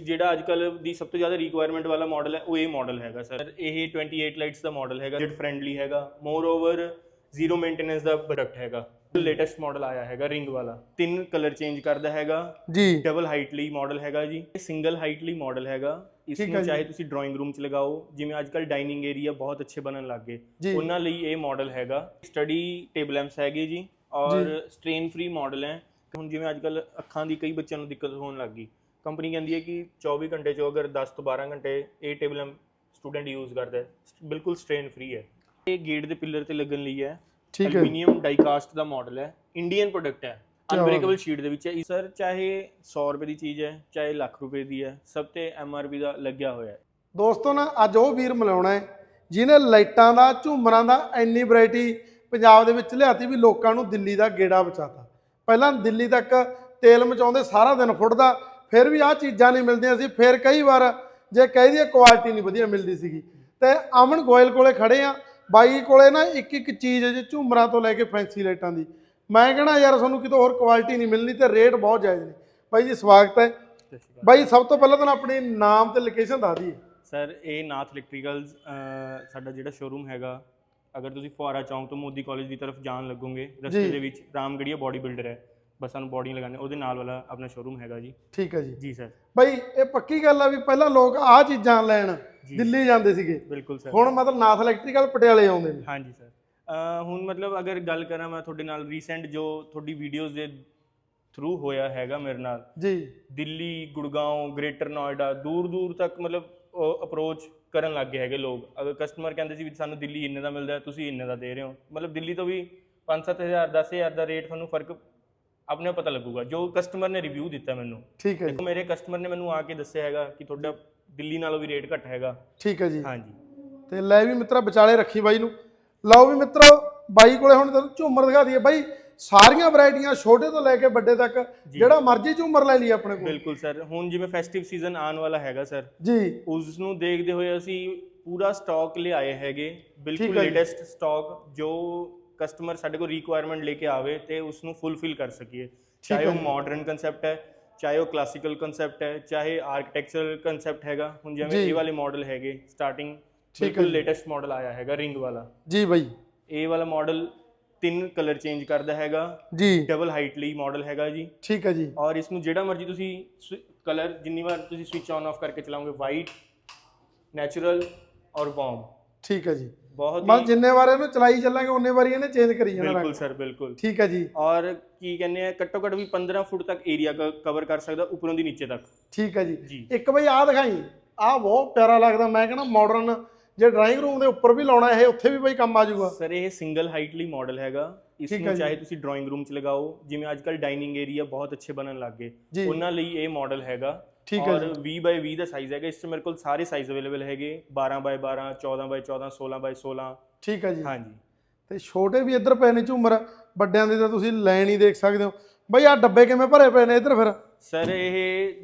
ਵਿੱਚ ਜਿਹੜਾ ਅੱਜ ਕੱਲ ਦੀ ਸਭ ਤੋਂ ਜ਼ਿਆਦਾ ਰਿਕੁਆਇਰਮੈਂਟ ਵਾਲਾ ਮਾਡਲ ਹੈ ਉਹ ਇਹ ਮਾਡਲ ਹੈਗਾ ਸਰ ਇਹ 28 ਲਾਈਟਸ ਦਾ ਮਾਡਲ ਹੈਗਾ ਬਜਟ ਫ੍ਰੈਂਡਲੀ ਹੈਗਾ। ਮੋਰ ਓਵਰ ਜ਼ੀਰੋ ਮੇਨਟੇਨੈਂਸ ਦਾ ਪ੍ਰੋਡਕਟ ਹੈਗਾ। ਲੇਟੈਸਟ ਮਾਡਲ ਆਇਆ ਹੈਗਾ ਰਿੰਗ ਵਾਲਾ। ਤਿੰਨ ਕਲਰ ਚੇਂਜ ਕਰਦਾ ਹੈਗਾ। ਜੀ। ਡਬਲ ਹਾਈਟ ਲਈ ਮਾਡਲ ਹੈਗਾ ਜੀ। ਸਿੰਗਲ ਹਾਈਟ ਲਈ ਮਾਡਲ ਹੈਗਾ। ਇਸ ਨੂੰ। ਚਾਹੇ ਤੁਸੀਂ ਡਰਾਇੰਗ ਰੂਮ 'ਚ ਲਗਾਓ ਜਿਵੇਂ ਅੱਜ ਕੱਲ ਡਾਈਨਿੰਗ ਏਰੀਆ ਬਹੁਤ ਅੱਛੇ ਬਣਨ ਲੱਗ ਗਏ। ਉਹਨਾਂ ਲਈ ਇਹ ਮਾਡਲ ਹੈਗਾ। ਸਟੱਡੀ ਟੇਬਲ ਲੈਂਪਸ ਹੈਗੇ ਜੀ। ਔਰ ਸਟ੍ਰੇਨ ਫ੍ਰੀ ਮਾਡਲ ਹੈ। ਹੁਣ ਜਿਵੇਂ ਅੱਜ ਕੱਲ ਅੱਖਾਂ ਦੀ ਕਈ ਬੱਚਿਆਂ ਨੂੰ ਦਿੱਕਤ ਹੋਣ ਲੱਗ ਗਈ। ਕੰਪਨੀ ਕਹਿੰਦੀ ਹੈ ਕਿ 24 ਘੰਟੇ ਚੋਂ ਅਗਰ 10 ਤੋਂ 12 ਘੰਟੇ ਇਹ ਟੇਬਲ ਸਟੂਡੈਂਟ ਯੂਜ਼ ਕਰਦਾ ਹੈ ਬਿਲਕੁਲ ਸਟ੍ਰੇਨ ਫ੍ਰੀ ਹੈ। ਇਹ ਗੇਟ ਦੇ ਪਿੱਲਰ ਤੇ ਲੱਗਣ ਲਈ ਹੈ। ਠੀਕ ਹੈ। ਐਲੂਮੀਨੀਅਮ ਡਾਈਕਾਸਟ ਦਾ ਮਾਡਲ ਹੈ। ਇੰਡੀਅਨ ਪ੍ਰੋਡਕਟ ਹੈ। ਅਨਬ੍ਰੇਕੇਬਲ ਸ਼ੀਟ ਦੇ ਵਿੱਚ ਹੈ। ਸਰ ਚਾਹੇ 100 ਰੁਪਏ ਦੀ ਚੀਜ਼ ਹੈ ਚਾਹੇ ਲੱਖ ਰੁਪਏ ਦੀ ਹੈ ਸਭ ਤੇ ਐਮਆਰਪੀ ਦਾ ਲੱਗਿਆ ਹੋਇਆ ਹੈ। ਦੋਸਤੋ ਨਾ ਅੱਜ ਉਹ ਵੀਰ ਮਿਲਾਉਣਾ ਹੈ ਜਿਹਨੇ ਲਾਈਟਾਂ ਦਾ ਝੂਮਰਾਂ ਦਾ ਇੰਨੀ ਵੈਰਾਈਟੀ ਪੰਜਾਬ ਦੇ ਵਿੱਚ ਲਿਆਤੀ ਵੀ ਲੋਕਾਂ ਨੂੰ ਦਿੱਲੀ ਦਾ ਗੇੜਾ ਬਚਾਤਾ ਪਹਿਲਾਂ ਦਿੱਲੀ ਤੱਕ ਤੇਲ ਮਚਾਉਂਦੇ ਸਾਰਾ ਦਿਨ ਫੁੱਟਦਾ ਫਿਰ ਵੀ ਆਹ ਚੀਜ਼ਾਂ ਨਹੀਂ ਮਿਲਦੀਆਂ ਸੀ। ਫਿਰ ਕਈ ਵਾਰ ਜੇ ਕਹਿ ਦਈਏ ਕੁਆਲਿਟੀ ਨਹੀਂ ਵਧੀਆ ਮਿਲਦੀ ਸੀਗੀ। ਤੇ ਅਮਨ ਗੋਇਲ ਕੋਲੇ ਖੜੇ ਆ। ਬਾਈ ਕੋਲੇ ਨਾ ਇੱਕ ਇੱਕ ਚੀਜ਼ ਜੀ ਝੂਮਰਾਂ ਤੋਂ ਲੈ ਕੇ ਫੈਂਸੀ ਲਾਈਟਾਂ ਦੀ। ਮੈਂ ਕਹਣਾ ਯਾਰ ਤੁਹਾਨੂੰ ਕਿਤੋਂ ਹੋਰ ਕੁਆਲਿਟੀ ਨਹੀਂ ਮਿਲਣੀ ਤੇ ਰੇਟ ਬਹੁਤ ਜਾਇਜ਼ ਨੇ। ਬਾਈ ਜੀ ਸਵਾਗਤ ਹੈ। ਬਾਈ ਸਭ ਤੋਂ ਪਹਿਲਾਂ ਤਾਂ ਆਪਣੀ ਨਾਮ ਤੇ ਲੋਕੇਸ਼ਨ ਦੱਸ ਦਈਏ। ਸਰ ਇਹ ਨਾਥ ਇਲੈਕਟ੍ਰੀਕਲਸ ਸਾਡਾ ਜਿਹੜਾ ਸ਼ੋਰੂਮ ਹੈਗਾ ਅਗਰ ਤੁਸੀਂ ਫੁਆਰਾ ਚੌਂਕ ਤੋਂ ਮੋਦੀ ਕਾਲਜ ਦੀ ਤਰਫ ਜਾਣ ਲੱਗੋਗੇ ਰਸਤੇ। ਦੇ ਵਿੱਚ ਰਾਮਗੜੀਆ ਬਾਡੀ ਬਿਲਡਰ ਹੈ। ਬਸਾਂ ਨੂੰ ਬਾਡੀ ਲਗਾਣੇ ਉਹਦੇ ਨਾਲ ਵਾਲਾ ਆਪਣਾ ਸ਼ੋਰੂਮ ਹੈਗਾ ਜੀ। ਠੀਕ ਹੈ ਜੀ। ਜੀ ਸਰ ਬਾਈ ਇਹ ਪੱਕੀ ਗੱਲ ਆ ਵੀ ਪਹਿਲਾਂ ਲੋਕ ਆਹ ਚੀਜ਼ਾਂ ਲੈਣ। ਦਿੱਲੀ ਜਾਂਦੇ ਸੀਗੇ। ਬਿਲਕੁਲ ਸਰ ਹੁਣ ਮਤਲਬ ਨਾਥ ਇਲੈਕਟ੍ਰੀਕਲ ਪਟਿਆਲੇ ਆਉਂਦੇ ਨੇ। ਹਾਂਜੀ ਸਰ ਹੁਣ ਮਤਲਬ ਅਗਰ ਗੱਲ ਕਰਾਂ ਮੈਂ ਤੁਹਾਡੇ ਨਾਲ ਰੀਸੈਂਟ ਜੋ ਤੁਹਾਡੀ ਵੀਡੀਓਜ਼ ਦੇ ਥਰੂ ਹੋਇਆ ਹੈਗਾ ਮੇਰੇ ਨਾਲ ਜੀ। ਦਿੱਲੀ ਗੁੜਗਾਉਂ ਗ੍ਰੇਟਰ ਨੋਇਡਾ ਦੂਰ ਦੂਰ ਤੱਕ ਮਤਲਬ ਅਪਰੋਚ ਕਰਨ ਲੱਗ ਗਏ ਹੈਗੇ ਲੋਕ। ਅਗਰ ਕਸਟਮਰ ਕਹਿੰਦੇ ਸੀ ਵੀ ਸਾਨੂੰ ਦਿੱਲੀ ਇੰਨੇ ਦਾ ਮਿਲਦਾ ਤੁਸੀਂ ਇੰਨੇ ਦਾ ਦੇ ਰਹੇ ਹੋ। ਮਤਲਬ ਦਿੱਲੀ ਤੋਂ ਵੀ 5-7000 10000 ਦਾ ਰੇਟ ਤੁਹਾਨੂੰ ਫ਼ਰਕ ਆਪਣੇ ਆਪ ਪਤਾ ਲੱਗੂਗਾ ਜੋ ਕਸਟਮਰ ਨੇ ਰਿਵਿਊ ਦਿੱਤਾ ਮੈਨੂੰ। ਠੀਕ ਹੈ ਜੀ। ਦੇਖੋ ਮੇਰੇ ਕਸਟਮਰ ਨੇ ਮੈਨੂੰ ਆ ਕੇ ਦੱਸਿਆ ਹੈਗਾ ਕਿ ਤੁਹਾਡਾ ਦਿੱਲੀ ਨਾਲੋਂ ਵੀ ਰੇਟ ਘੱਟ ਹੈਗਾ। ਠੀਕ ਹੈ ਜੀ। ਹਾਂਜੀ। ਤੇ ਲੈ ਵੀ ਮਿੱਤਰਾ ਵਿਚਾਲੇ ਰੱਖੀ ਬਾਈ ਨੂੰ। ਲਓ ਵੀ ਮਿੱਤਰੋ ਬਾਈ ਕੋਲੇ ਹੁਣ ਤੁਹਾਨੂੰ ਝੂਮਰ ਦਿਖਾ ਦਈਏ। ਬਾਈ ਸਾਰੀਆਂ ਵੈਰਾਈਟੀਆਂ ਛੋਟੇ ਤੋਂ ਲੈ ਕੇ ਵੱਡੇ ਤੱਕ ਜਿਹੜਾ ਮਰਜ਼ੀ ਝੂਮਰ ਲੈ ਲਈ ਆਪਣੇ ਕੋਲ। ਬਿਲਕੁਲ ਸਰ ਹੁਣ ਜਿਵੇਂ ਫੈਸਟਿਵ ਸੀਜ਼ਨ ਆਉਣ ਵਾਲਾ ਹੈਗਾ ਸਰ ਜੀ। ਉਸ ਨੂੰ ਦੇਖਦੇ ਹੋਏ ਅਸੀਂ ਪੂਰਾ ਸਟਾਕ ਲਿਆਏ ਹੈਗੇ। ਬਿਲਕੁਲ। ਲੇਟੈਸਟ ਸਟਾਕ ਜੋ ਕਸਟਮਰ ਸਾਡੇ ਕੋਲ ਰਿਕੁਆਇਰਮੈਂਟ ਲੈ ਕੇ ਆਵੇ ਤੇ ਉਸ ਨੂੰ ਫੁੱਲਫਿਲ ਕਰ ਸਕੀਏ। ਚਾਹੇ ਉਹ। ਮਾਡਰਨ ਕਨਸੈਪਟ ਹੈ ਚਾਹੇ ਉਹ ਕਲਾਸੀਕਲ ਕਨਸੈਪਟ ਹੈ ਚਾਹੇ ਆਰਕੀਟੈਕਚਰਲ ਕਨਸੈਪਟ ਹੈਗਾ। ਹੁਣ ਜਿਵੇਂ। ਇਹ ਵਾਲੇ ਮਾਡਲ ਹੈਗੇ ਸਟਾਰਟਿੰਗ ਬਿਲਕੁਲ। ਲੇਟੈਸਟ ਮਾਡਲ ਆਇਆ ਹੈਗਾ ਰਿੰਗ ਵਾਲਾ। ਜੀ ਬਾਈ। ਇਹ ਵਾਲਾ ਮਾਡਲ ਤਿੰਨ ਕਲਰ ਚੇਂਜ ਕਰਦਾ ਹੈਗਾ। ਜੀ। ਡਬਲ ਹਾਈਟ ਲਈ ਮਾਡਲ ਹੈਗਾ ਜੀ। ਠੀਕ ਹੈ ਜੀ। ਔਰ ਇਸ ਨੂੰ ਜਿਹੜਾ ਮਰਜ਼ੀ ਤੁਸੀਂ ਕਲਰ ਜਿੰਨੀ ਵਾਰ ਤੁਸੀਂ ਸਵਿਚ ਆਨ ਆਫ ਕਰਕੇ ਚਲਾਓਗੇ ਵਾਈਟ ਨੈਚੁਰਲ ਔਰ ਵਾਰਮ ਠੀਕ ਹੈ ਜੀ। ਬਹੁਤ ਹੀ ਜਿੰਨੇ ਵਾਰ ਇਹਨੂੰ ਚਲਾਈ ਚੱਲਾਂਗੇ ਉਹਨੇ ਵਾਰੀ ਇਹਨੇ ਚੇਂਜ ਕਰੀ ਜਾਣਾ ਬਿਲਕੁਲ ਸਰ ਬਿਲਕੁਲ। ਠੀਕ ਹੈ ਜੀ। ਔਰ ਕੀ ਕਹਿੰਦੇ ਆ ਘੱਟੋ ਘੱਟ ਵੀ 15 ਫੁੱਟ ਤੱਕ ਏਰੀਆ ਕਵਰ ਕਰ ਸਕਦਾ ਉੱਪਰੋਂ ਦੀ ਨੀਚੇ ਤੱਕ। ਠੀਕ ਹੈ ਜੀ। ਇੱਕ ਬਈ ਆਹ ਦਿਖਾਈ ਆਹ ਬਹੁਤ ਪਿਆਰਾ ਲੱਗਦਾ ਮੈਂ ਕਹਿੰਦਾ ਮਾਡਰਨ ਜੇ ਡਰਾਇੰਗ ਰੂਮ ਦੇ ਉੱਪਰ ਵੀ ਲਾਉਣਾ ਇਹ ਉੱਥੇ ਵੀ ਬਈ ਕੰਮ ਆ ਜਾਊਗਾ। ਸਰ ਇਹ ਸਿੰਗਲ ਹਾਈਟ ਲਈ ਮਾਡਲ ਹੈਗਾ। ਇਸ ਨੂੰ। ਚਾਹੇ ਤੁਸੀਂ ਡਰਾਇੰਗ ਰੂਮ 'ਚ ਲਗਾਓ ਜਿਵੇਂ ਅੱਜ ਕੱਲ ਡਾਈਨਿੰਗ ਏਰੀਆ ਬਹੁਤ ਅੱਛੇ ਬਣਨ ਲੱਗ ਗਏ। ਉਹਨਾਂ ਲਈ ਇਹ ਮਾਡਲ ਹੈਗਾ। ਠੀਕ ਹੈ ਔਰ ਜੀ। 20 ਬਾਈ 20 ਦਾ ਸਾਈਜ਼ ਹੈਗਾ ਇਸ 'ਚ ਮੇਰੇ ਕੋਲ ਸਾਰੇ ਸਾਈਜ਼ ਅਵੇਲੇਬਲ ਹੈਗੇ 12 ਬਾਈ 12 14 ਬਾਈ 14 16 ਬਾਈ 16 ਠੀਕ ਹੈ ਜੀ। ਹਾਂਜੀ। ਤੇ ਛੋਟੇ ਵੀ ਇੱਧਰ ਪਏ ਨੇ ਝੂਮਰ ਵੱਡਿਆਂ ਦੇ ਤਾਂ ਤੁਸੀਂ ਲੈਣ ਹੀ ਦੇਖ ਸਕਦੇ ਹੋ। ਬਈ ਆ ਡੱਬੇ ਕਿਵੇਂ ਭਰੇ ਪਏ ਨੇ ਇੱਧਰ ਫਿਰ? ਸਰ ਇਹ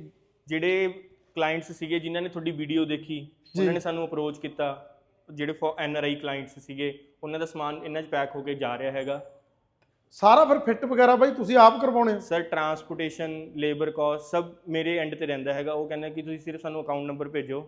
ਜਿਹੜੇ ਕਲਾਇੰਟਸ ਸੀਗੇ ਜਿਨ੍ਹਾਂ ਨੇ ਤੁਹਾਡੀ ਵੀਡੀਓ ਦੇਖੀ ਉਹਨਾਂ ਨੇ ਸਾਨੂੰ ਅਪਰੋਚ ਕੀਤਾ। ਜਿਹੜੇ ਐਨ ਆਰ ਆਈ ਕਲਾਇੰਟਸ ਸੀਗੇ ਉਹਨਾਂ ਦਾ ਸਮਾਨ ਇਹਨਾਂ 'ਚ ਪੈਕ ਹੋ ਕੇ ਜਾ ਰਿਹਾ ਹੈਗਾ। ਸਾਰਾ ਫਿਰ ਫਿੱਟ ਵਗੈਰਾ ਬਈ ਤੁਸੀਂ ਆਪ ਕਰਵਾਉਣੇ ਸਰ ਟਰਾਂਸਪੋਰਟੇਸ਼ਨ ਲੇਬਰ ਕਾਸਟ ਸਭ ਮੇਰੇ ਐਂਡ ਤੇ ਰਹਿੰਦਾ ਹੈਗਾ। ਉਹ ਕਹਿੰਦਾ ਕਿ ਤੁਸੀਂ ਸਿਰਫ ਸਾਨੂੰ ਅਕਾਊਂਟ ਨੰਬਰ ਭੇਜੋ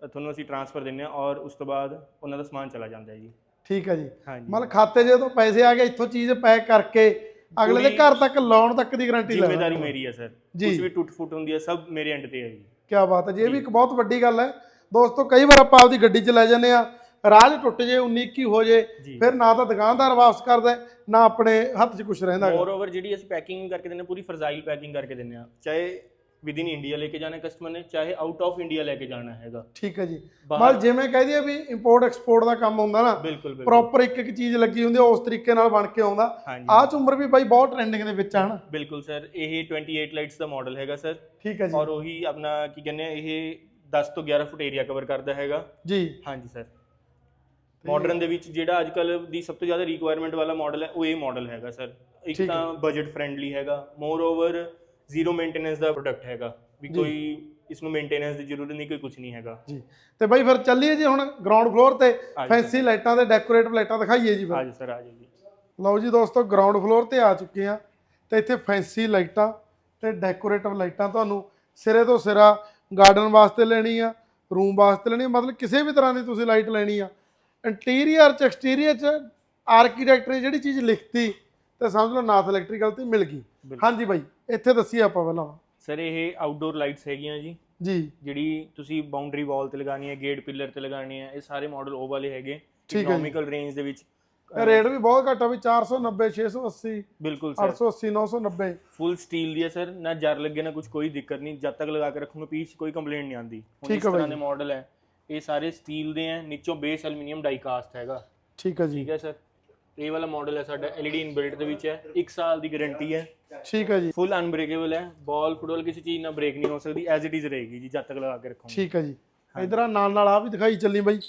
ਅ, ਤੁਹਾਨੂੰ ਅਸੀਂ ਟਰਾਂਸਫਰ ਦਿੰਨੇ ਆ ਔਰ ਉਸ ਤੋਂ ਬਾਅਦ ਉਹਨਾਂ ਦਾ ਸਮਾਨ ਚਲਾ ਜਾਂਦਾ ਹੈ ਜੀ। ਠੀਕ ਹੈ ਜੀ। ਹਾਂਜੀ। ਮਤਲਬ ਖਾਤੇ 'ਚ ਜਦੋਂ ਪੈਸੇ ਆ ਗਏ ਇੱਥੋਂ ਚੀਜ਼ ਪੈਕ ਕਰਕੇ ਅਗਲੇ ਦੇ ਘਰ ਤੱਕ ਲਾਉਣ ਤੱਕ ਦੀ ਗਾਰੰਟੀ ਲੈ ਜ਼ਿੰਮੇਵਾਰੀ ਮੇਰੀ ਹੈ ਸਰ। ਜੀ। ਕੁਝ ਵੀ ਟੁੱਟ ਫੁੱਟ ਹੁੰਦੀ ਹੈ ਸਭ ਮੇਰੇ ਐਂਡ ਤੇ ਹੈ ਜੀ। ਕੀ ਬਾਤ ਹੈ। ਜੀ ਇਹ ਵੀ ਇੱਕ ਬਹੁਤ ਵੱਡੀ ਗੱਲ ਹੈ ਦੋਸਤੋ ਕਈ ਵਾਰ ਆਪਾਂ ਆਪਦੀ ਗੱਡੀ 'ਚ ਲੈ ਜਾਂਦੇ ਆ ਰਾਜ ਟੁੱਟ ਜੇ 19 21 ਹੋ ਜੇ ਫਿਰ ਨਾ ਤਾਂ ਦੁਕਾਨਦਾਰ ਵਾਪਸ ਕਰਦਾ ਨਾ ਆਪਣੇ ਹੱਥ 'ਚ ਕੁਝ ਰਹਿੰਦਾ। ਮੋਰ ਓਵਰ ਜਿਹੜੀ ਅਸੀਂ ਪੈਕਿੰਗ ਕਰਕੇ ਦਿੰਨੇ ਪੂਰੀ ਫਰਜ਼ਾਈਲ ਪੈਕਿੰਗ ਕਰਕੇ ਦਿੰਨੇ ਆ ਚਾਹੇ ਵਿਦ ਇਨ ਇੰਡੀਆ ਲੈ ਕੇ ਜਾਣਾ ਕਸਟਮਰ ਨੇ ਚਾਹੇ ਆਊਟ ਆਫ ਇੰਡੀਆ ਲੈ ਕੇ ਜਾਣਾ ਹੈਗਾ। ਠੀਕ ਹੈ ਜੀ। ਮਤਲਬ ਜਿਵੇਂ ਕਹਿ ਦਈਏ ਵੀ ਇੰਪੋਰਟ ਐਕਸਪੋਰਟ ਦਾ ਕੰਮ ਹੁੰਦਾ ਨਾ ਪ੍ਰੋਪਰ ਇੱਕ ਇੱਕ ਚੀਜ਼ ਲੱਗੀ ਹੁੰਦੀ ਉਸ ਤਰੀਕੇ ਨਾਲ ਬਣ ਕੇ ਆਉਂਦਾ। ਆਹ ਝੁੰਮਰ ਵੀ ਬਾਈ ਬਹੁਤ ਟ੍ਰੈਂਡਿੰਗ ਦੇ ਵਿੱਚ ਆ ਹਨਾ ਬਿਲਕੁਲ ਸਰ ਇਹ 28 ਲਾਈਟਸ ਦਾ ਮਾਡਲ ਹੈਗਾ ਸਰ। ਠੀਕ ਹੈ ਜੀ। ਔਰ ਉਹੀ ਆਪਣਾ ਕੀ ਕਹਿੰਦੇ ਇਹ 10 ਤੋਂ 11 ਫੁੱਟ ਏਰੀਆ ਕਵਰ ਕਰਦਾ ਹੈਗਾ। ਜੀ। ਹਾਂਜੀ ਸਰ। ਮਾਡਰਨ ਦੇ ਵਿੱਚ ਜਿਹੜਾ ਅੱਜ ਕੱਲ ਦੀ ਸਭ ਤੋਂ ਜ਼ਿਆਦਾ ਰਿਕੁਆਇਰਮੈਂਟ ਵਾਲਾ ਮਾਡਲ ਹੈ ਉਹ ਇਹ ਮਾਡਲ ਹੈਗਾ ਸਰ ਇੱਕ। ਤਾਂ ਬਜਟ ਫ੍ਰੈਂਡਲੀ ਹੈਗਾ ਮੋਰ ਓਵਰ ਜ਼ੀਰੋ ਮੇਨਟੇਨੈਂਸ ਦਾ ਪ੍ਰੋਡਕਟ ਹੈਗਾ ਵੀ। ਕੋਈ ਇਸ ਨੂੰ ਮੇਨਟੇਨੈਂਸ ਦੀ ਜ਼ਰੂਰਤ ਨਹੀਂ ਕੋਈ ਕੁਝ ਨਹੀਂ ਹੈਗਾ ਜੀ ਤੇ ਬਾਈ ਫਿਰ ਚੱਲੀਏ ਜੀ ਹੁਣ ਗਰਾਊਂਡ ਫਲੋਰ ਤੇ। ਫੈਂਸੀ ਲਾਈਟਾਂ ਤੇ ਡੈਕੋਰੇਟਿਵ ਲਾਈਟਾਂ ਦਿਖਾਈਏ ਜੀ ਫਿਰ ਹਾਂਜੀ ਸਰ ਆ ਜਾਓ ਜੀ ਲਓ ਜੀ ਦੋਸਤੋ ਗਰਾਊਂਡ ਫਲੋਰ ਤੇ ਆ ਚੁੱਕੇ ਆ ਤੇ ਇੱਥੇ ਫੈਂਸੀ ਲਾਈਟਾਂ ਤੇ ਡੈਕੋਰੇਟਿਵ ਲਾਈਟਾਂ ਤੁਹਾਨੂੰ ਸਿਰੇ ਤੋਂ ਸਿਰਾ ਗਾਰਡਨ ਵਾਸਤੇ ਲੈਣੀ ਆ ਰੂਮ ਵਾਸਤੇ ਲੈਣੀ ਮਤਲਬ ਕਿਸੇ ਵੀ ਤਰ੍ਹਾਂ ਦੀ ਤੁਸੀਂ ਲਾਈਟ ਲੈਣੀ ਆ ਇੰਟੀਰੀਅਰ ਚ ਐਕਸਟੀਰੀਅਰ ਚ ਆਰਕੀਟੈਕਟ ਨੇ ਜਿਹੜੀ ਚੀਜ਼ ਲਿਖਤੀ ਤੇ ਸਮਝ ਲਓ ਨਾਥ ਇਲੈਕਟ੍ਰੀਕਲ ਤੇ ਮਿਲ ਗਈ। ਹਾਂਜੀ ਬਾਈ ਇੱਥੇ ਦੱਸੀਏ ਆਪਾਂ ਪਹਿਲਾਂ। ਸਰ ਇਹ ਆਊਟਡੋਰ ਲਾਈਟਸ ਹੈਗੀਆਂ ਜੀ। ਜੀ। ਜਿਹੜੀ ਤੁਸੀਂ ਬਾਉਂਡਰੀ ਵਾਲ ਤੇ ਲਗਾਣੀ ਹੈ ਗੇਟ ਪਿੱਲਰ ਤੇ ਲਗਾਣੀ ਹੈ ਇਹ ਸਾਰੇ ਮਾਡਲ ਉਹ ਵਾਲੇ ਹੈਗੇ। ਇਕਨੋਮਿਕਲ ਰੇਂਜ ਦੇ ਵਿੱਚ। ਰੇਟ ਵੀ ਬਹੁਤ ਘੱਟ ਆ ਵੀ 490 680 ਬਿਲਕੁਲ ਸਰ 880 990 ਫੁੱਲ ਸਟੀਲ ਦੀ ਹੈ ਸਰ ਨਾ ਜਰ ਲੱਗੇ ਨਾ ਕੁਝ ਕੋਈ ਦਿੱਕਤ ਨਹੀਂ। ਜਦ ਤੱਕ ਲਗਾ ਕੇ ਰੱਖੂਗੇ ਪੀਸ ਕੋਈ ਕੰਪਲੇਂਟ ਨਹੀਂ ਆਉਂਦੀ। ਹੁਣ ਇਸ ਤਰ੍ਹਾਂ। ਦੇ ਮਾਡਲ ਹੈ। ਇਹ ਸਾਰੇ ਸਟੀਲ ਦੇ ਹੈ ਨੀਚੋਂ ਬੇਸ ਐਲੂਮੀਨੀਅਮ ਡਾਈ ਕਾਸਟ ਹੈਗਾ। ਠੀਕ ਹੈ ਜੀ। ਠੀਕ ਹੈ ਸਰ। ਇਹ ਵਾਲਾ ਮਾਡਲ ਹੈ ਸਾਡਾ LED ਇਨਬਿਲਟ ਦੇ ਵਿੱਚ ਹੈ। 1 ਸਾਲ ਦੀ ਗਾਰੰਟੀ ਹੈ। ਠੀਕ ਹੈ ਜੀ। ਫੁੱਲ ਅਨਬ੍ਰੇਕੇਬਲ ਹੈ। ਬਾਲ ਫੁੱਟਬਾਲ ਕਿਸੇ ਚੀਜ਼ ਨਾਲ ਬ੍ਰੇਕ ਨਹੀਂ ਹੋ ਸਕਦੀ। ਐਜ਼ ਇਟ ਇਜ਼ ਰਹੇਗੀ ਜੀ ਜਦ ਤੱਕ ਲਗਾ ਕੇ ਰੱਖੋਗੇ। ਠੀਕ ਹੈ ਜੀ। ਇਧਰ ਆ ਨਾਲ ਨਾਲ ਆ ਵੀ ਦਿਖਾਈ ਚੱਲੀ ਬਾਈ।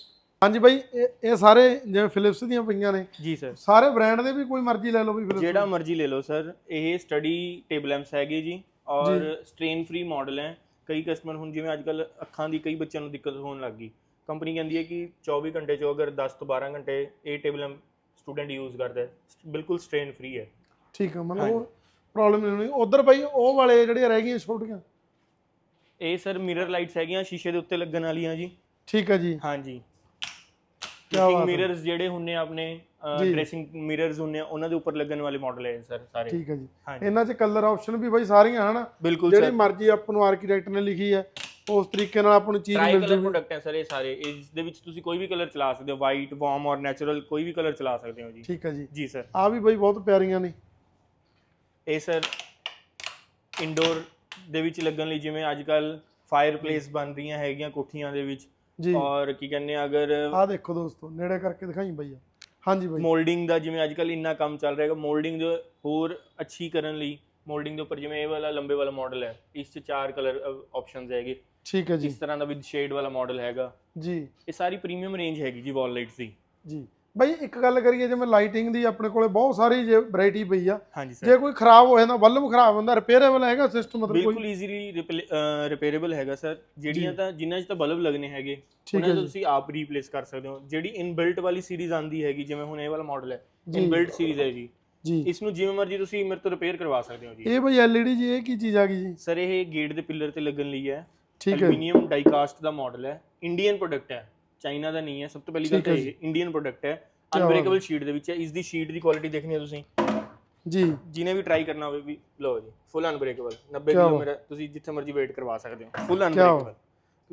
ਹਾਂਜੀ ਬਾਈ ਇਹ ਇਹ ਸਾਰੇ ਜਿਵੇਂ ਫਿਲਿਪਸ ਦੀਆਂ ਪਈਆਂ ਨੇ। ਜੀ ਸਰ। ਸਾਰੇ ਬ੍ਰਾਂਡ ਦੇ ਵੀ ਕੋਈ ਮਰਜ਼ੀ ਲੈ ਲਓ ਵੀ ਫਿਲਿਪਸ ਜਿਹੜਾ ਮਰਜ਼ੀ ਲੈ ਲਓ ਸਰ। ਇਹ ਸਟੱਡੀ ਟੇਬਲ ਐਮਸ ਹੈਗੇ ਜੀ। ਔਰ ਸਟ੍ਰੇਨ ਫ੍ਰੀ ਮਾਡਲ ਹੈ। ਕਈ ਕਸਟਮਰ ਹੁਣ ਜਿਵੇਂ ਅੱਜ ਕੱਲ ਅੱਖਾਂ ਦੀ ਕਈ ਬੱਚਿਆਂ ਨੂੰ ਦਿੱਕਤ ਹੋਣ ਲੱਗ ਗਈ। ਕੰਪਨੀ ਕਹਿੰਦੀ ਹੈ ਕਿ 24 ਘੰਟੇ ਚੋਂ ਅਗਰ 10 ਤੋਂ 12 ਘੰਟੇ ਇਹ ਟੇਬਲ ਸਟੂਡੈਂਟ ਯੂਜ਼ ਕਰਦਾ ਹੈ ਬਿਲਕੁਲ ਸਟ੍ਰੇਨ ਫ੍ਰੀ ਹੈ। ਠੀਕ ਹੈ ਮਤਲਬ ਉਹ ਪ੍ਰੋਬਲਮ ਨਹੀਂ ਹੋਣੀ। ਉਧਰ ਬਾਈ ਉਹ ਵਾਲੇ ਜਿਹੜੀਆਂ ਰਹਿ ਗਈਆਂ ਛੋਟੀਆਂ। ਇਹ ਸਰ ਮਿਰਰ ਲਾਈਟਸ ਹੈਗੀਆਂ ਸ਼ੀਸ਼ੇ ਦੇ ਉੱਤੇ ਲੱਗਣ ਵਾਲੀਆਂ ਜੀ। ਠੀਕ ਹੈ ਜੀ। ਹਾਂਜੀ। ਹੈ। ਮਿਰਰਸ ਜਿਹੜੇ ਹੁੰਨੇ ਆਪਣੇ। ਡਰੈਸਿੰਗ ਮਿਰਰਸ ਹੁੰਨੇ ਉਹਨਾਂ ਦੇ ਉੱਪਰ ਲੱਗਣ ਵਾਲੇ ਮਾਡਲ ਹੈ ਸਰ ਸਾਰੇ। ਠੀਕ ਹੈ ਜੀ। ਇਹਨਾਂ 'ਚ ਕਲਰ ਆਪਸ਼ਨ ਵੀ ਬਾਈ ਸਾਰੀਆਂ ਹਨ। ਜਿਹੜੀ ਮਰਜ਼ੀ ਆਪਾਂ ਨੂੰ ਆਰਕੀਟੈਕਟ ਨੇ ਲਿਖੀ ਹੈ ਉਸ ਤਰੀਕੇ ਨਾਲ ਆਪਾਂ ਨੂੰ ਚੀਜ਼ ਮਿਲ ਜੂਗੀ। ਪ੍ਰੋਡਕਟ ਹੈ ਸਰ ਇਹ ਸਾਰੇ। ਇਸ ਦੇ ਵਿੱਚ ਤੁਸੀਂ ਕੋਈ ਵੀ ਕਲਰ ਚਲਾ ਸਕਦੇ ਹੋ ਵਾਈਟ ਵਾਰਮ ਔਰ ਨੈਚੁਰਲ ਕੋਈ ਵੀ ਕਲਰ ਚਲਾ ਸਕਦੇ ਹੋ ਜੀ। ਠੀਕ ਹੈ ਜੀ। ਜੀ ਸਰ। ਆ ਵੀ ਬਾਈ ਬਹੁਤ ਪਿਆਰੀਆਂ ਨੇ। ਇਹ ਸਰ ਇੰਡੋਰ ਦੇ ਵਿੱਚ ਲੱਗਣ ਲਈ ਜਿਵੇਂ ਅੱਜ ਕੱਲ ਫਾਇਰ ਪਲੇਸ ਬਣ ਰਹੀਆਂ ਹੈਗੀਆਂ ਕੋਠੀਆਂ ਦੇ ਵਿੱਚ ਜੀ। ਔਰ ਕੀ ਕਹਿੰਦੇ ਆ ਅਗਰ ਆ ਦੇਖੋ ਦੋਸਤੋ ਨੇੜੇ ਕਰਕੇ ਦਿਖਾਈ ਬਾਈ ਆ। ਹਾਂਜੀ ਬਾਈ। ਮੋਲਡਿੰਗ ਦਾ ਜਿਵੇਂ ਅੱਜ ਕੱਲ ਇੰਨਾ ਕੰਮ ਚੱਲ ਰਿਹਾ ਹੈਗਾ ਮੋਲਡਿੰਗ ਦੇ ਹੋਰ ਅੱਛੀ ਕਰਨ ਲਈ ਮੋਲਡਿੰਗ ਦੇ ਉੱਪਰ ਜਿਵੇਂ ਇਹ ਵਾਲਾ ਲੰਬੇ ਵਾਲਾ ਮਾਡਲ ਹੈ ਇਸ 'ਚ ਚਾਰ ਕਲਰ ਆਪਸ਼ਨਸ ਹੈਗੇ। ਠੀਕ ਹੈ ਜੀ। ਇਸ ਤਰ੍ਹਾਂ ਦਾ ਵਿਦ ਸ਼ੇਡ ਵਾਲਾ ਮਾਡਲ ਹੈਗਾ। ਜੀ। ਇਹ ਸਾਰੀ ਪ੍ਰੀਮੀਅਮ ਰੇਂਜ ਹੈਗੀ ਜੀ ਵਾਲ ਲਾਈਟਸ ਦੀ। ਜੀ। ਬਾਈ ਇੱਕ ਗੱਲ ਕਰੀਏ ਜਿਵੇਂ ਲਾਈਟਿੰਗ ਦੀ ਆਪਣੇ ਕੋਲੇ ਬਹੁਤ ਸਾਰੀ ਜੇ ਵੈਰਾਈਟੀ ਪਈ ਆ। ਜੇ ਕੋਈ ਖਰਾਬ ਹੋ ਜਾਂਦਾ ਬੱਲਬ ਖਰਾਬ ਹੁੰਦਾ ਰਿਪੇਅਰੇਬਲ ਹੈਗਾ ਸਿਸਟਮ ਮਤਲਬ ਕੋਈ? ਬਿਲਕੁਲ ਈਜ਼ੀਲੀ ਰਿਪੇਅਰੇਬਲ ਹੈਗਾ ਸਰ ਜਿਹੜੀਆਂ ਤਾਂ ਜਿਨ੍ਹਾਂ 'ਚ ਤਾਂ ਬਲਬ ਲੱਗਨੇ ਹੈਗੇ ਉਹਨਾਂ ਨੂੰ ਤੁਸੀਂ ਆਪ ਰੀਪਲੇਸ ਕਰ ਸਕਦੇ ਹੋ। ਜਿਹੜੀ ਇਨਬਿਲਟ ਵਾਲੀ ਸੀਰੀਜ਼ ਆਂਦੀ ਹੈਗੀ ਜਿਵੇਂ ਹੁਣ ਇਹ ਵਾਲਾ ਮਾਡਲ ਹੈ। ਇਨਬਿਲਟ ਸੀਰੀਜ਼ ਹੈ ਜੀ। ਜੀ। ਇਸ ਨੂੰ ਜਿਵੇਂ ਮਰਜ਼ੀ ਤੁਸੀਂ ਮੇਰੇ ਤੋਂ ਰਿਪੇਅਰ ਕਰਵਾ ਸਕਦੇ ਹੋ ਜੀ। ਇਹ ਬਾਈ ਐਲਈਡੀ ਜੀ ਇਹ ਕੀ ਚੀਜ਼ ਆ ਗਈ ਜੀ? ਸਰ ਇਹ ਗੇਟ ਦੇ ਪਿੱਲਰ ਤੇ ਲੱਗਣ ਲਈ ਹੈ। ਠੀਕ ਹੈ। ਐਲੂਮੀਨੀਅਮ ਡਾਈ ਕਾਸਟ ਦਾ ਮਾਡਲ ਹੈ। ਇੰਡੀਅਨ ਪ੍ਰੋਡਕਟ ਹੈ। ਚਾਈਨਾ ਦਾ ਨਹੀਂ ਹੈ ਸਭ ਤੋਂ ਪਹਿਲੀ ਗੱਲ ਠੀਕ ਤਾਂ ਹੈ ਇਹ ਇੰਡੀਅਨ ਪ੍ਰੋਡਕਟ ਹੈ। ਕਿਆ ਬਾਤ ਅਨਬ੍ਰੇਕੇਬਲ ਸ਼ੀਟ ਦੇ ਵਿੱਚ ਹੈ। ਇਸ ਦੀ ਸ਼ੀਟ ਦੀ ਕੁਆਲਿਟੀ ਦੇਖਣੀ ਹੈ ਤੁਸੀਂ। ਜੀ। ਜਿਹਨੇ ਵੀ ਟਰਾਈ ਕਰਨਾ ਹੋਵੇ ਵੀ ਲਓ ਜੀ ਫੁੱਲ ਅਨਬ੍ਰੇਕੇਬਲ 90 ਕਿਆ ਕਿਲੋ ਬਾਤ। ਮੇਰਾ ਤੁਸੀਂ ਜਿੱਥੇ ਮਰਜ਼ੀ ਵੇਟ ਕਰਵਾ ਸਕਦੇ ਹੋ। ਫੁੱਲ ਕਿਆ ਅਨਬ੍ਰੇਕੇਬਲ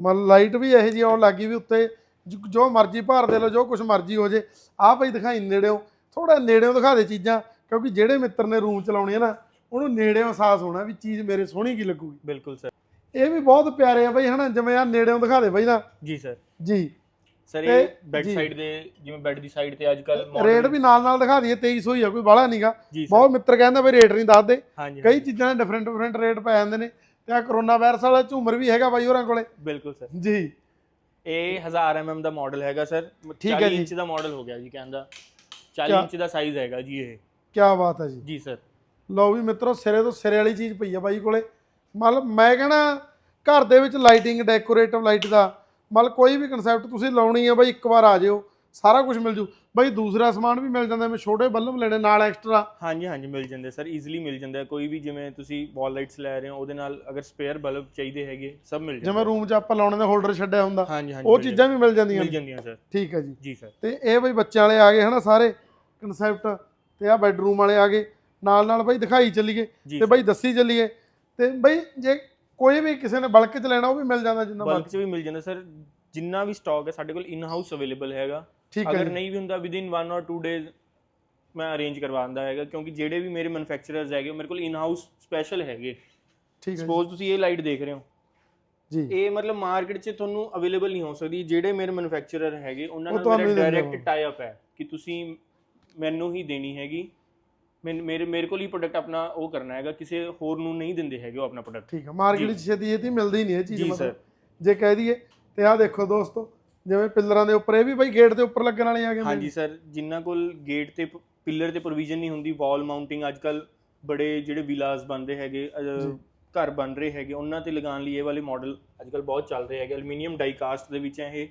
ਮਤਲਬ ਲਾਈਟ ਵੀ ਇਹੋ ਜਿਹੀ ਆਉਣ ਲੱਗੀ ਵੀ ਉੱਤੇ ਜ- ਜੋ ਮਰਜ਼ੀ ਭਾਰ ਦੇ ਲਓ ਜੋ ਕੁਝ ਮਰਜ਼ੀ ਹੋ ਜੇ। ਆਹ ਭਾਈ ਦਿਖਾਈ ਨੇੜਿਓ। ਥੋੜਾ ਨੇੜਿਓ ਦਿਖਾ ਦੇ ਚੀਜ਼ਾਂ ਕਿਉਂਕਿ ਜਿਹੜੇ ਮਿੱਤਰ ਨੇ ਰੂਮ ਚਲਾਉਣੀ ਹੈ ਨਾ ਉਹਨੂੰ ਨੇੜਿਓਂ ਅਹਿਸਾਸ ਹੋਣਾ ਵੀ ਚੀਜ਼ ਮੇਰੇ ਸੋਹਣੀ ਕੀ ਲੱਗੂਗੀ। ਬਿਲਕੁਲ ਸਰ ਇਹ ਵੀ ਬਹੁਤ ਪਿਆਰੇ ਆ ਬਈ ਹਨਾ? ਜਿਵੇਂ ਆ ਨੇੜਿਓਂ ਦਿਖਾ ਦੇ ਬਈ ਨਾ। ਜੀ ਸਰ ਜੀ। ਸਰ ਤੇ- ਇਹ ਬੈੱਡ ਜੀ। ਸਾਈਡ ਦੇ ਜਿਵੇਂ ਬੈੱਡ ਦੀ ਸਾਈਡ ਤੇ ਅੱਜ ਕੱਲ ਰੇਟ ਵੀ ਨਾਲ ਨਾਲ ਦਿਖਾ ਦਈਏ 2300 ਹੀ ਆ ਕੋਈ ਬਾਹਲਾ ਨਹੀਂਗਾ ਬਹੁਤ ਮਿੱਤਰ ਕਹਿੰਦੇ ਬਈ ਰੇਟ ਨਹੀਂ ਦੱਸਦੇ। ਹਾਂਜੀ ਕਈ ਚੀਜ਼ਾਂ ਦੇ ਡਿਫਰੈਂਟ ਡਿਫਰੈਂਟ ਰੇਟ ਪੈ ਜਾਂਦੇ ਨੇ। ਤੇ ਆ ਕਰੋਨਾ ਵਾਇਰਸ ਵਾਲਾ ਝੂਮਰ ਵੀ ਹੈਗਾ ਬਾਈ ਹੋਰਾਂ ਕੋਲੇ। ਬਿਲਕੁਲ ਸਰ ਜੀ। ਇਹ 1000 mm ਦਾ ਮਾਡਲ ਹੈਗਾ ਸਰ ਠੀਕ ਹੈ 40 ਜੀ। ਇੰਚ ਦਾ ਮਾਡਲ ਹੋ ਗਿਆ ਜੀ ਕਹਿੰਦਾ 40 ਕਿਆ- ਇੰਚ ਦਾ ਸਾਈਜ਼ ਹੈਗਾ ਜੀ ਇਹ। ਕੀ ਬਾਤ ਹੈ ਜੀ। ਜੀ ਸਰ ਲਓ ਵੀ ਮਿੱਤਰੋ ਸਿਰੇ ਤੋਂ ਸਿਰੇ ਵਾਲੀ ਚੀਜ਼ ਪਈ ਆ ਬਾਈ ਕੋਲੇ। ਮਤਲਬ ਮੈਂ ਕਹਣਾ ਘਰ ਦੇ ਵਿੱਚ ਲਾਈਟਿੰਗ ਡੈਕੋਰੇਟਿਵ ਲਾਈਟ ਦਾ ਮਤਲਬ ਕੋਈ ਵੀ ਕਨਸੈਪਟ ਤੁਸੀਂ ਲਾਉਣੀ ਆ ਬਾਈ ਇੱਕ ਵਾਰ ਆ ਜਿਓ ਸਾਰਾ ਕੁਝ ਮਿਲ ਜੂ। ਬਾਈ ਦੂਸਰਾ ਸਮਾਨ ਵੀ ਮਿਲ ਜਾਂਦਾ ਮੈਂ ਛੋਟੇ ਬੱਲਬ ਲੈਣੇ ਨਾਲ ਐਕਸਟਰਾ ਹਾਂਜੀ ਹਾਂਜੀ ਮਿਲ ਜਾਂਦੇ ਸਰ ਈਜ਼ੀਲੀ ਮਿਲ ਜਾਂਦਾ। ਕੋਈ ਵੀ ਜਿਵੇਂ ਤੁਸੀਂ ਵਾਲ ਲਾਈਟਸ ਲੈ ਰਹੇ ਹੋ ਉਹਦੇ ਨਾਲ ਅਗਰ ਸਪੇਅਰ ਬਲਬ ਚਾਹੀਦੇ ਹੈਗੇ ਸਭ ਮਿਲ ਜਾਂਦੇ। ਜਿਵੇਂ ਰੂਮ 'ਚ ਆਪਾਂ ਲਾਉਣੇ ਦਾ ਹੋਲਡਰ ਛੱਡਿਆ ਹੁੰਦਾ ਹਾਂਜੀ ਹਾਂਜੀ ਉਹ ਚੀਜ਼ਾਂ ਵੀ ਮਿਲ ਜਾਂਦੀਆਂ ਮਿਲ ਜਾਂਦੀਆਂ ਸਰ। ਠੀਕ ਹੈ ਜੀ। ਜੀ ਸਰ। ਤੇ ਇਹ ਬਈ ਬੱਚਿਆਂ ਵਾਲੇ ਆ ਗਏ ਹਨਾ ਸਾਰੇ ਕਨਸੈਪਟ ਤੇ ਆ ਬੈਡਰੂਮ ਵਾਲੇ ਆ ਗਏ। ਨਾਲ ਨਾਲ ਬਈ ਦਿਖਾਈ ਚੱਲੀਏ ਤੇ ਬਈ ਦੱਸੀ ਚੱਲੀਏ। ਤੇ ਬਈ ਜੇ ਕੋਈ ਵੀ ਕਿਸੇ ਨੇ ਬਲਕ ਚ ਲੈਣਾ ਉਹ ਵੀ ਮਿਲ ਜਾਂਦਾ ਜਿੰਨਾ ਬਲਕ ਚ ਵੀ ਮਿਲ ਜਾਂਦਾ ਸਰ ਜਿੰਨਾ ਵੀ ਸਟਾਕ ਹੈ ਸਾਡੇ ਕੋਲ ਇਨ ਹਾਊਸ ਅਵੇਲੇਬਲ ਹੈਗਾ ਅਗਰ ਨਹੀਂ ਵੀ ਹੁੰਦਾ ਵਿਦਿਨ 1 অর 2 ਡੇਜ਼ ਮੈਂ ਅਰੇਂਜ ਕਰਵਾ ਦਿੰਦਾ ਹੈਗਾ ਕਿਉਂਕਿ ਜਿਹੜੇ ਵੀ ਮੇਰੇ ਮੈਨੂਫੈਕਚਰਰਸ ਹੈਗੇ ਉਹ ਮੇਰੇ ਕੋਲ ਇਨ ਹਾਊਸ ਸਪੈਸ਼ਲ ਹੈਗੇ। ਠੀਕ ਹੈ। ਸਪੋਜ਼ ਤੁਸੀਂ ਇਹ ਲਾਈਟ ਦੇਖ ਰਹੇ ਹੋ। ਜੀ। ਇਹ ਮਤਲਬ ਮਾਰਕੀਟ 'ਚ ਤੁਹਾਨੂੰ ਅਵੇਲੇਬਲ ਨਹੀਂ ਹੋ ਸਕਦੀ ਜਿਹੜੇ ਮੇਰੇ ਮੈਨੂਫੈਕਚਰਰ ਹੈਗੇ ਉਹਨਾਂ ਉਹ ਨਾਲ ਮੇਰਾ ਡਾਇਰੈਕਟ। ਟਾਈ ਅਪ ਹੈ ਕਿ ਤੁਸੀਂ ਮੈਨੂੰ ਹੀ ਦੇਣੀ ਹੈਗੀ। ਮੇਰੇ ਮੇਰੇ ਕੋਲ ਹੀ ਪ੍ਰੋਡਕਟ ਆਪਣਾ ਉਹ ਕਰਨਾ ਹੈਗਾ ਕਿਸੇ ਹੋਰ ਨੂੰ ਨਹੀਂ ਦਿੰਦੇ ਹੈਗੇ ਉਹ ਆਪਣਾ ਪ੍ਰੋਡਕਟ ਠੀਕ ਹੈ ਮਾਰਕੀਟ ਜੀ। ਚ ਛੇਤੀ ਛੇਤੀ ਮਿਲਦੀ ਨਹੀਂ ਇਹ ਚੀਜ਼ ਜੀ ਸਰ ਜੇ ਕਹਿ ਦਈਏ ਤੇ ਆਹ ਦੇਖੋ ਦੋਸਤੋ ਜਿਵੇਂ ਪਿੱਲਰਾਂ ਦੇ ਉੱਪਰ ਇਹ ਵੀ ਬਈ ਗੇਟ ਦੇ ਉੱਪਰ ਲੱਗਣ ਵਾਲੇ ਆ ਗਏ ਹਾਂਜੀ ਸਰ ਜਿਨ੍ਹਾਂ ਕੋਲ ਗੇਟ ਤੇ ਪਿੱਲਰ ਤੇ ਪ੍ਰੋਵੀਜ਼ਨ ਨਹੀਂ ਹੁੰਦੀ ਵਾਲ ਮਾਊਂਟਿੰਗ ਅੱਜਕੱਲ ਬੜੇ ਜਿਹੜੇ ਵਿਲਾਸ ਬਣਦੇ ਹੈਗੇ। ਘਰ ਬਣ ਰਹੇ ਹੈਗੇ ਉਹਨਾਂ ਤੇ ਲਗਾਉਣ ਲਈ ਇਹ ਵਾਲੇ ਮਾਡਲ ਅੱਜਕੱਲ ਬਹੁਤ ਚੱਲ ਰਹੇ ਹੈਗੇ। ਐਲੂਮੀਨੀਅਮ ਡਾਈ ਕਾਸਟ ਦੇ ਵਿੱਚ ਹੈ ਇਹ।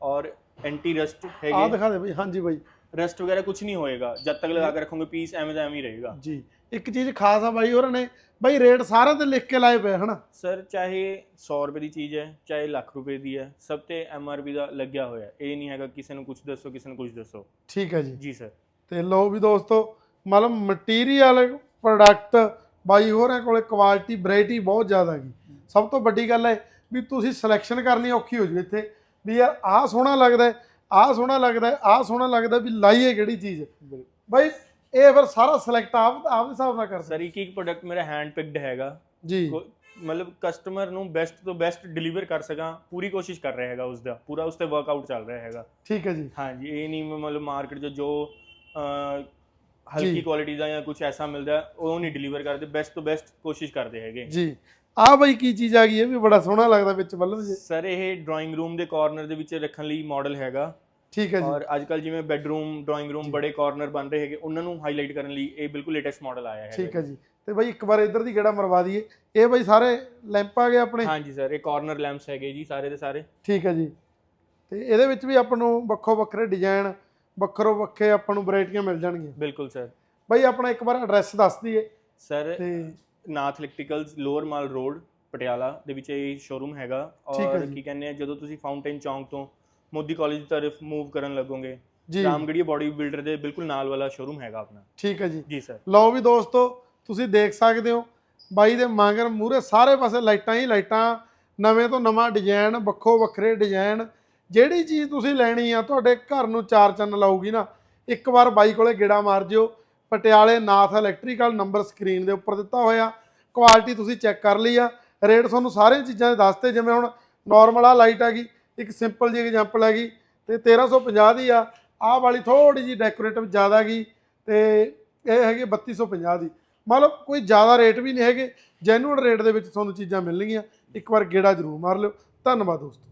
ਔਰ ਐਂਟੀ ਰਸਟ ਹੈਗੇ। ਦਿਖਾ ਦੇ ਬਈ। ਹਾਂਜੀ ਬਈ। ਰਸਟ ਵਗੈਰਾ ਕੁਝ ਨਹੀਂ ਹੋਏਗਾ ਜਦ ਤੱਕ ਲਗਾ ਕੇ ਰੱਖੋਗੇ ਪੀਸ ਐਵੇਂ ਦਾ ਐਵੇਂ ਹੀ ਰਹੇਗਾ। ਜੀ ਇੱਕ ਚੀਜ਼ ਖਾਸ ਆ ਬਾਈ ਹੋਰਾਂ ਨੇ ਬਾਈ ਰੇਟ ਸਾਰਿਆਂ ਤੇ ਲਿਖ ਕੇ ਲਾਏ ਪਏ ਹਨਾ? ਸਰ ਚਾਹੇ 100 ਰੁਪਏ ਦੀ ਚੀਜ਼ ਹੈ ਚਾਹੇ ਲੱਖ ਰੁਪਏ ਦੀ ਹੈ ਸਭ ਤੇ ਐਮਆਰਪੀ ਦਾ ਲੱਗਿਆ ਹੋਇਆ। ਇਹ ਨਹੀਂ ਹੈਗਾ ਕਿਸੇ ਨੂੰ ਕੁਝ ਦੱਸੋ ਕਿਸੇ ਨੂੰ ਕੁਝ ਦੱਸੋ। ਠੀਕ ਹੈ ਜੀ। ਜੀ ਸਰ ਤੇ ਲਓ ਵੀ ਦੋਸਤੋ ਮਤਲਬ ਮਟੀਰੀਅਲ ਪ੍ਰੋਡਕਟ ਬਾਈ ਹੋਰਾਂ ਕੋਲੇ ਕੁਆਲਿਟੀ ਵੈਰਾਈਟੀ ਬਹੁਤ ਜ਼ਿਆਦਾ ਹੈਗੀ। ਸਭ ਤੋਂ ਵੱਡੀ ਗੱਲ ਹੈ ਵੀ ਤੁਸੀਂ ਸਿਲੈਕਸ਼ਨ ਕਰਨੀ ਔਖੀ ਹੋ ਜੂ ਇੱਥੇ ਵੀ ਯਾਰ ਆਹ ਸੋਹਣਾ ਲੱਗਦਾ ਆਹ ਸੋਹਣਾ ਲੱਗਦਾ ਆਹ ਸੋਹਣਾ ਲੱਗਦਾ ਵੀ ਲਾਈਏ ਕਿਹੜੀ ਚੀਜ਼। ਬਾਈ ਇਹ ਫਿਰ ਸਾਰਾ ਸਿਲੈਕਟ ਆਪ ਆਪ ਦੇ ਹਿਸਾਬ ਨਾਲ ਕਰਦੇ ਸਰ ਇੱਕ ਇੱਕ ਪ੍ਰੋਡਕਟ ਮੇਰਾ ਹੈਂਡ ਪਿਕਡ ਹੈਗਾ। ਜੀ। ਮਤਲਬ ਕਸਟਮਰ ਨੂੰ ਬੈਸਟ ਤੋਂ ਬੈਸਟ ਡਿਲੀਵਰ ਕਰ ਸਕਾਂ ਪੂਰੀ ਕੋਸ਼ਿਸ਼ ਕਰ ਰਿਹਾ ਹੈਗਾ ਉਸ ਦਾ ਪੂਰਾ ਉਸ ਤੇ ਵਰਕਆਊਟ ਚੱਲ ਰਿਹਾ ਹੈਗਾ। ਠੀਕ ਹੈ ਜੀ। ਹਾਂਜੀ ਇਹ ਨਹੀਂ ਮਤਲਬ ਮਾਰਕੀਟ ਜੋ ਜੀ। ਹਲਕੀ ਕੁਆਲਿਟੀ ਦਾ ਜਾਂ ਕੁਝ ਐਸਾ ਮਿਲਦਾ ਉਹ ਨਹੀਂ ਡਿਲੀਵਰ ਕਰਦੇ। ਬੈਸਟ ਤੋਂ ਬੈਸਟ ਕੋਸ਼ਿਸ਼ ਕਰਦੇ ਹੈਗੇ। ਜੀ। ਆਹ ਬਾਈ ਕੀ ਚੀਜ਼ ਆ ਗਈ ਇਹ ਵੀ ਬੜਾ ਸੋਹਣਾ ਲੱਗਦਾ ਵਿੱਚ ਬੱਲਬ ਜੀ ਸਰ ਇਹ ਡਰਾਇੰਗ ਰੂਮ ਦੇ ਕਾਰਨਰ ਦੇ ਵਿੱਚ ਰੱਖਣ ਲਈ ਮਾਡਲ ਹੈਗਾ। ਠੀਕ ਹੈ ਜੀ। ਔਰ ਅੱਜ ਕੱਲ ਜਿਵੇਂ ਬੈਡਰੂਮ ਡਰਾਇੰਗ ਰੂਮ ਬੜੇ ਕਾਰਨਰ ਬਣ ਰਹੇ ਹੈਗੇ ਉਹਨਾਂ ਨੂੰ ਹਾਈਲਾਈਟ ਕਰਨ ਲਈ ਇਹ ਬਿਲਕੁਲ ਲੇਟੈਸਟ ਮਾਡਲ ਆਇਆ ਹੈ ਠੀਕ ਹੈ ਜੀ। ਤੇ ਬਾਈ ਇੱਕ ਵਾਰ ਇੱਧਰ ਦੀ ਗੇੜਾ ਮਰਵਾ ਦਈਏ। ਇਹ ਬਾਈ ਸਾਰੇ ਲੈਂਪ ਆ ਗਏ ਆਪਣੇ? ਹਾਂਜੀ ਸਰ ਇਹ ਕਾਰਨਰ ਲੈਂਪਸ ਹੈਗੇ ਜੀ ਸਾਰੇ ਦੇ ਸਾਰੇ। ਠੀਕ ਹੈ ਜੀ। ਤੇ ਇਹਦੇ ਵਿੱਚ ਵੀ ਆਪਾਂ ਨੂੰ ਵੱਖੋ ਵੱਖਰੇ ਡਿਜ਼ਾਈਨ ਵੱਖਰੋ ਵੱਖਰੇ ਆਪਾਂ ਨੂੰ ਵੈਰਾਈਟੀਆਂ ਮਿਲ ਜਾਣਗੀਆਂ। ਬਿਲਕੁਲ ਸਰ ਬਾਈ ਆਪਣਾ ਇੱਕ ਵਾਰ ਐਡਰੈਸ ਦੱਸ ਦਈਏ। Sir Nath electricals Lower Mall Road Patiala ਦੇ ਵਿੱਚ ਇਹ ਸ਼ੋਰੂਮ ਹੈਗਾ। ਔਰ। ਕੀ ਕਹਿੰਦੇ ਆ ਜਦੋਂ ਤੁਸੀਂ ਫਾਊਂਟੇਨ ਚੌਂਕ ਤੋਂ ਮੋਦੀ ਕਾਲਜ ਦੀ ਤਰਫ ਮੂਵ ਕਰਨ ਲੱਗੋਗੇ। ਜੀ। ਰਾਮਗੜੀਆ ਬਾਡੀ ਬਿਲਡਰ ਦੇ ਬਿਲਕੁਲ ਨਾਲ ਵਾਲਾ ਸ਼ੋਰੂਮ ਹੈਗਾ ਆਪਣਾ। ਠੀਕ ਹੈ ਜੀ। ਜੀ ਸਰ ਲਓ ਵੀ ਦੋਸਤੋ ਤੁਸੀਂ ਦੇਖ ਸਕਦੇ ਹੋ ਬਾਈ ਦੇ ਮਾਂਗਰ ਮੂਰੇ ਸਾਰੇ ਪਾਸੇ ਲਾਈਟਾਂ ਹੀ ਲਾਈਟਾਂ ਨਵੇਂ ਤੋਂ ਨਵਾਂ ਡਿਜ਼ਾਈਨ ਵੱਖੋ ਵੱਖਰੇ ਡਿਜ਼ਾਈਨ ਜਿਹੜੀ ਚੀਜ਼ ਤੁਸੀਂ ਲੈਣੀ ਆ ਤੁਹਾਡੇ ਘਰ ਨੂੰ ਚਾਰ ਚੰਨ ਲਾਊਗੀ ਨਾ ਇੱਕ ਵਾਰ ਬਾਈ ਕੋਲੇ ਗੇੜਾ ਮਾਰ ਜਿਓ। ਪਟਿਆਲੇ ਨਾਥ ਇਲੈਕਟ੍ਰੀਕਲ ਨੰਬਰ ਸਕਰੀਨ ਦੇ ਉੱਪਰ ਦਿੱਤਾ ਹੋਇਆ। ਕੁਆਲਿਟੀ ਤੁਸੀਂ ਚੈੱਕ ਕਰ ਲਈ ਆ। ਰੇਟ ਤੁਹਾਨੂੰ ਸਾਰੀਆਂ ਚੀਜ਼ਾਂ ਦੇ ਦੱਸਤੇ ਜਿਵੇਂ ਹੁਣ ਨਾਰਮਲ ਆ ਲਾਈਟ ਹੈਗੀ ਇੱਕ ਸਿੰਪਲ ਜਿਹੀ ਐਗਜ਼ਾਮਪਲ ਹੈਗੀ ਤੇ 1350 ਦੀ ਆ। ਆਹ ਵਾਲੀ ਥੋੜੀ ਜੀ ਡੈਕੋਰੇਟਿਵ ਜ਼ਿਆਦਾ ਹੈਗੀ ਤੇ ਇਹ ਹੈਗੀ 3250 ਦੀ। ਮਤਲਬ ਕੋਈ ਜ਼ਿਆਦਾ ਰੇਟ ਵੀ ਨਹੀਂ ਹੈਗੇ। ਜੈਨੂਅਨ ਰੇਟ ਦੇ ਵਿੱਚ ਤੁਹਾਨੂੰ ਚੀਜ਼ਾਂ ਮਿਲਣਗੀਆਂ। ਇੱਕ ਵਾਰ ਗੇੜਾ ਜ਼ਰੂਰ ਮਾਰ ਲਿਓ। ਧੰਨਵਾਦ ਦੋਸਤੋ।